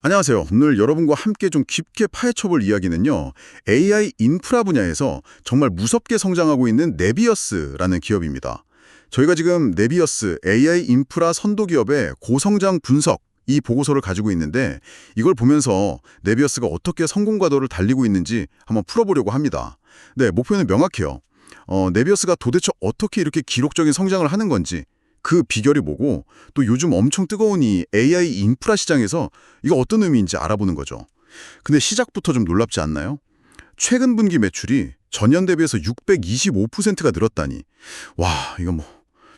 안녕하세요. 오늘 여러분과 함께 좀 깊게 파헤쳐볼 이야기는요. AI 인프라 분야에서 정말 무섭게 성장하고 있는 네비어스라는 기업입니다. 저희가 지금 네비어스 AI 인프라 선도 기업의 고성장 분석 이 보고서를 가지고 있는데 이걸 보면서 네비어스가 어떻게 성공 과도를 달리고 있는지 한번 풀어보려고 합니다. 네, 목표는 명확해요. 어, 네비어스가 도대체 어떻게 이렇게 기록적인 성장을 하는 건지 그 비결이 뭐고 또 요즘 엄청 뜨거운 이 AI 인프라 시장에서 이거 어떤 의미인지 알아보는 거죠. 근데 시작부터 좀 놀랍지 않나요? 최근 분기 매출이 전년 대비해서 625%가 늘었다니. 와, 이거 뭐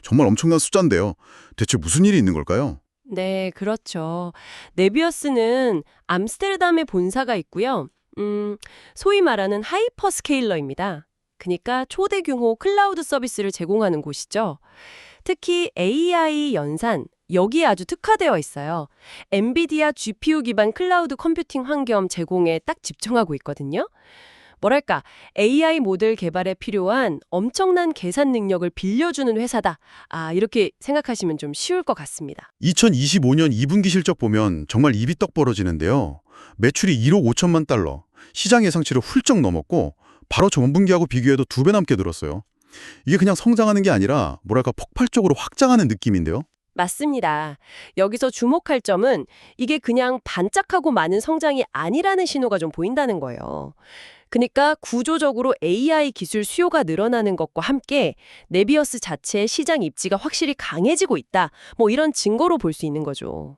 정말 엄청난 숫자인데요. 대체 무슨 일이 있는 걸까요? 네, 그렇죠. 네비어스는 암스테르담에 본사가 있고요. 음, 소위 말하는 하이퍼스케일러입니다. 그러니까 초대 규모 클라우드 서비스를 제공하는 곳이죠. 특히 AI 연산, 여기에 아주 특화되어 있어요. 엔비디아 GPU 기반 클라우드 컴퓨팅 환경 제공에 딱 집중하고 있거든요. 뭐랄까, AI 모델 개발에 필요한 엄청난 계산 능력을 빌려주는 회사다. 아, 이렇게 생각하시면 좀 쉬울 것 같습니다. 2025년 2분기 실적 보면 정말 입이 떡 벌어지는데요. 매출이 1억 5천만 달러, 시장 예상치를 훌쩍 넘었고 바로 전분기하고 비교해도 두 배 넘게 늘었어요. 이게 그냥 성장하는 게 아니라 뭐랄까 폭발적으로 확장하는 느낌인데요. 맞습니다. 여기서 주목할 점은 이게 그냥 반짝하고 많은 성장이 아니라는 신호가 좀 보인다는 거예요. 그러니까 구조적으로 AI 기술 수요가 늘어나는 것과 함께 네비어스 자체의 시장 입지가 확실히 강해지고 있다. 뭐 이런 증거로 볼 수 있는 거죠.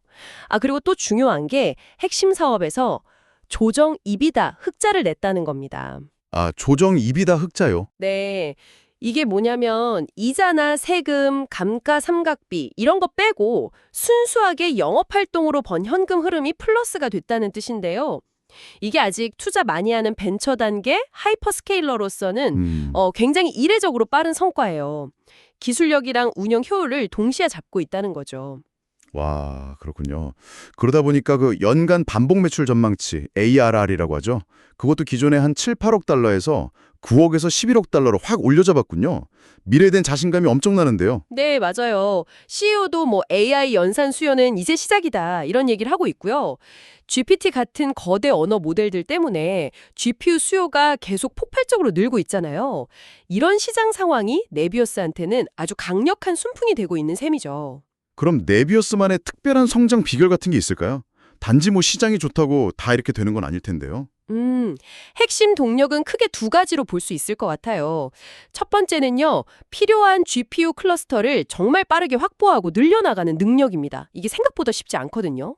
아, 그리고 또 중요한 게 핵심 사업에서 조정 이비다 흑자를 냈다는 겁니다. 아, 조정 입이다 흑자요. 네. 이게 뭐냐면 이자나 세금, 감가 삼각비 이런 거 빼고 순수하게 영업 활동으로 번 현금 흐름이 플러스가 됐다는 뜻인데요. 이게 아직 투자 많이 하는 벤처 단계 하이퍼스케일러로서는 음. 어, 굉장히 이례적으로 빠른 성과예요. 기술력이랑 운영 효율을 동시에 잡고 있다는 거죠. 와, 그렇군요. 그러다 보니까 그 연간 반복 매출 전망치 ARR이라고 하죠. 그것도 기존에 한 7, 8억 달러에서 9억에서 11억 달러로 확 올려잡았군요. 미래에 대한 자신감이 엄청나는데요. 네, 맞아요. CEO도 뭐 AI 연산 수요는 이제 시작이다 이런 얘기를 하고 있고요. GPT 같은 거대 언어 모델들 때문에 GPU 수요가 계속 폭발적으로 늘고 있잖아요. 이런 시장 상황이 네비어스한테는 아주 강력한 순풍이 되고 있는 셈이죠. 그럼 네비어스만의 특별한 성장 비결 같은 게 있을까요? 단지 뭐 시장이 좋다고 다 이렇게 되는 건 아닐 텐데요. 음, 핵심 동력은 크게 두 가지로 볼 수 있을 것 같아요. 첫 번째는요, 필요한 GPU 클러스터를 정말 빠르게 확보하고 늘려나가는 능력입니다. 이게 생각보다 쉽지 않거든요.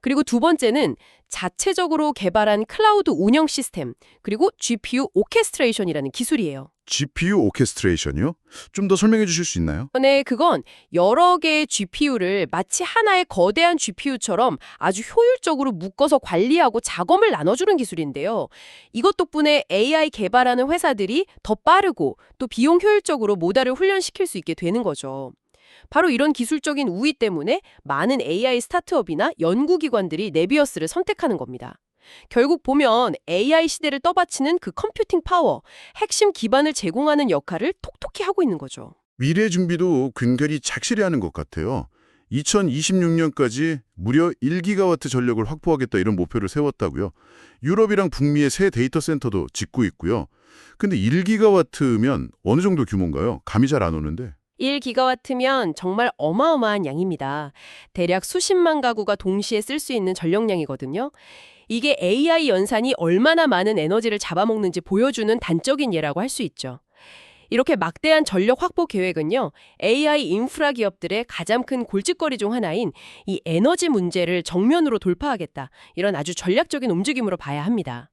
그리고 두 번째는 자체적으로 개발한 클라우드 운영 시스템, 그리고 GPU 오케스트레이션이라는 기술이에요. GPU 오케스트레이션이요? 좀 더 설명해 주실 수 있나요? 네, 그건 여러 개의 GPU를 마치 하나의 거대한 GPU처럼 아주 효율적으로 묶어서 관리하고 작업을 나눠주는 기술인데요. 이것 덕분에 AI 개발하는 회사들이 더 빠르고 또 비용 효율적으로 모델을 훈련시킬 수 있게 되는 거죠. 바로 이런 기술적인 우위 때문에 많은 AI 스타트업이나 연구기관들이 네비어스를 선택하는 겁니다. 결국 보면 AI 시대를 떠받치는 그 컴퓨팅 파워, 핵심 기반을 제공하는 역할을 톡톡히 하고 있는 거죠. 미래 준비도 근간히 착실히 하는 것 같아요. 2026년까지 무려 1기가와트 전력을 확보하겠다 이런 목표를 세웠다고요. 유럽이랑 북미의 새 데이터 센터도 짓고 있고요. 근데 1기가와트면 어느 정도 규모인가요? 감이 잘 안 오는데. 1기가와트면 정말 어마어마한 양입니다. 대략 수십만 가구가 동시에 쓸 수 있는 전력량이거든요. 이게 AI 연산이 얼마나 많은 에너지를 잡아먹는지 보여주는 단적인 예라고 할 수 있죠. 이렇게 막대한 전력 확보 계획은요, AI 인프라 기업들의 가장 큰 골칫거리 중 하나인 이 에너지 문제를 정면으로 돌파하겠다. 이런 아주 전략적인 움직임으로 봐야 합니다.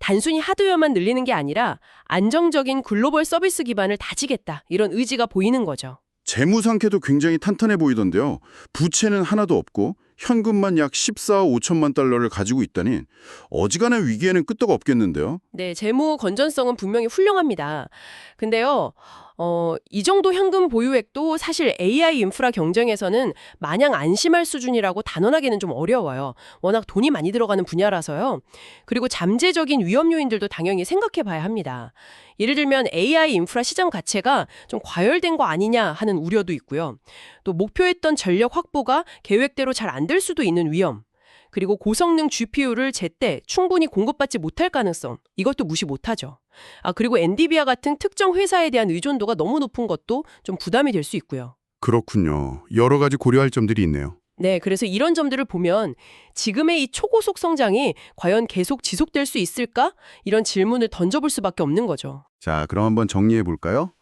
단순히 하드웨어만 늘리는 게 아니라 안정적인 글로벌 서비스 기반을 다지겠다. 이런 의지가 보이는 거죠. 재무 상태도 굉장히 탄탄해 보이던데요. 부채는 하나도 없고 현금만 약 14, 5천만 달러를 가지고 있다니 어지간한 위기에는 끄떡 없겠는데요. 네, 재무 건전성은 분명히 훌륭합니다. 근데요, 어, 이 정도 현금 보유액도 사실 AI 인프라 경쟁에서는 마냥 안심할 수준이라고 단언하기는 좀 어려워요. 워낙 돈이 많이 들어가는 분야라서요. 그리고 잠재적인 위험 요인들도 당연히 생각해 봐야 합니다. 예를 들면 AI 인프라 시장 가치가 좀 과열된 거 아니냐 하는 우려도 있고요. 또 목표했던 전력 확보가 계획대로 잘 안 될 수도 있는 위험. 그리고 고성능 GPU를 제때 충분히 공급받지 못할 가능성, 이것도 무시 못하죠. 아, 그리고 엔디비아 같은 특정 회사에 대한 의존도가 너무 높은 것도 좀 부담이 될 수 있고요. 그렇군요. 여러 가지 고려할 점들이 있네요. 네, 그래서 이런 점들을 보면 지금의 이 초고속 성장이 과연 계속 지속될 수 있을까? 이런 질문을 던져볼 수밖에 없는 거죠. 자, 그럼 한번 정리해 볼까요?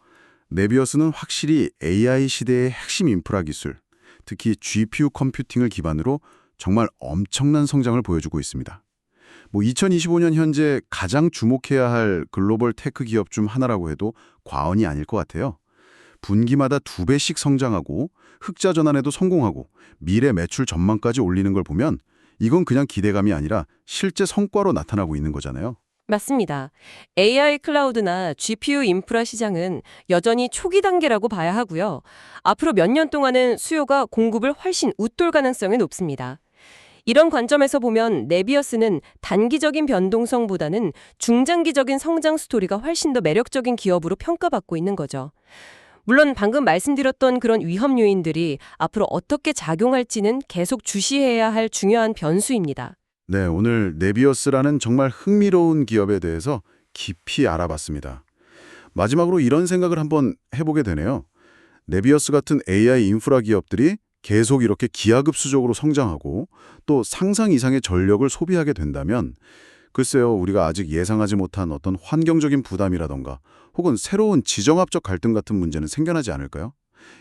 네비어스는 확실히 AI 시대의 핵심 인프라 기술, 특히 GPU 컴퓨팅을 기반으로 정말 엄청난 성장을 보여주고 있습니다. 뭐 2025년 현재 가장 주목해야 할 글로벌 테크 기업 중 하나라고 해도 과언이 아닐 것 같아요. 분기마다 두 배씩 성장하고 흑자 전환에도 성공하고 미래 매출 전망까지 올리는 걸 보면 이건 그냥 기대감이 아니라 실제 성과로 나타나고 있는 거잖아요. 맞습니다. AI 클라우드나 GPU 인프라 시장은 여전히 초기 단계라고 봐야 하고요. 앞으로 몇 년 동안은 수요가 공급을 훨씬 웃돌 가능성이 높습니다. 이런 관점에서 보면 네비어스는 단기적인 변동성보다는 중장기적인 성장 스토리가 훨씬 더 매력적인 기업으로 평가받고 있는 거죠. 물론 방금 말씀드렸던 그런 위험 요인들이 앞으로 어떻게 작용할지는 계속 주시해야 할 중요한 변수입니다. 네, 오늘 네비어스라는 정말 흥미로운 기업에 대해서 깊이 알아봤습니다. 마지막으로 이런 생각을 한번 해보게 되네요. 네비어스 같은 AI 인프라 기업들이 계속 이렇게 기하급수적으로 성장하고 또 상상 이상의 전력을 소비하게 된다면 글쎄요, 우리가 아직 예상하지 못한 어떤 환경적인 부담이라던가 혹은 새로운 지정학적 갈등 같은 문제는 생겨나지 않을까요?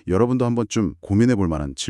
여러분도 한번 좀 고민해 볼 만한 질문